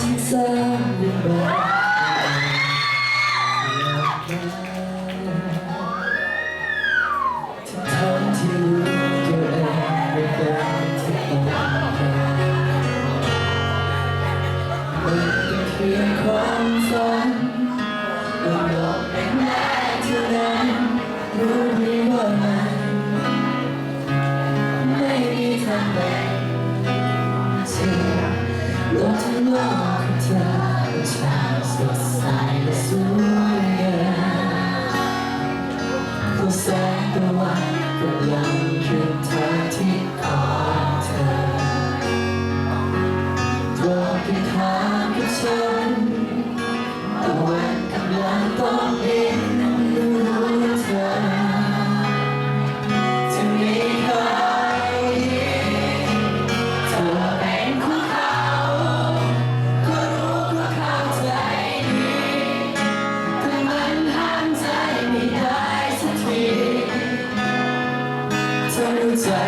ที่สร้างเรื่องราวทุกทางที่รู้ตัวเองไม่เป็นที่ต้องการมันเป็นเพียงความฝัน silence, the silence.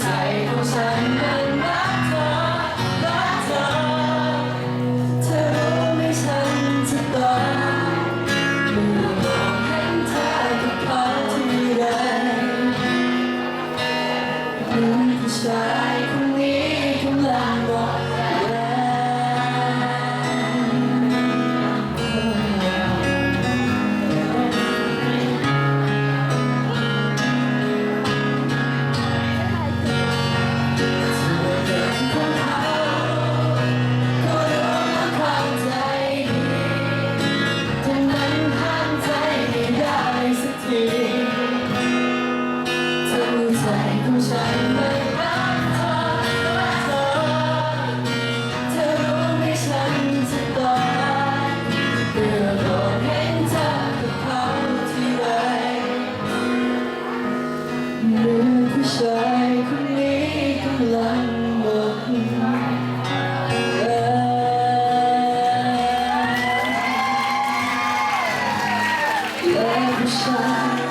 ใจของฉันมันรักเธอ รักเธอ เธอรู้ไหมฉันจะตายเมื่มองเห็นเธอกับเขที่ใดมันคือฉั เหมือนผู้ชายคนนี้กำลังหมดแรงและผู้ชาย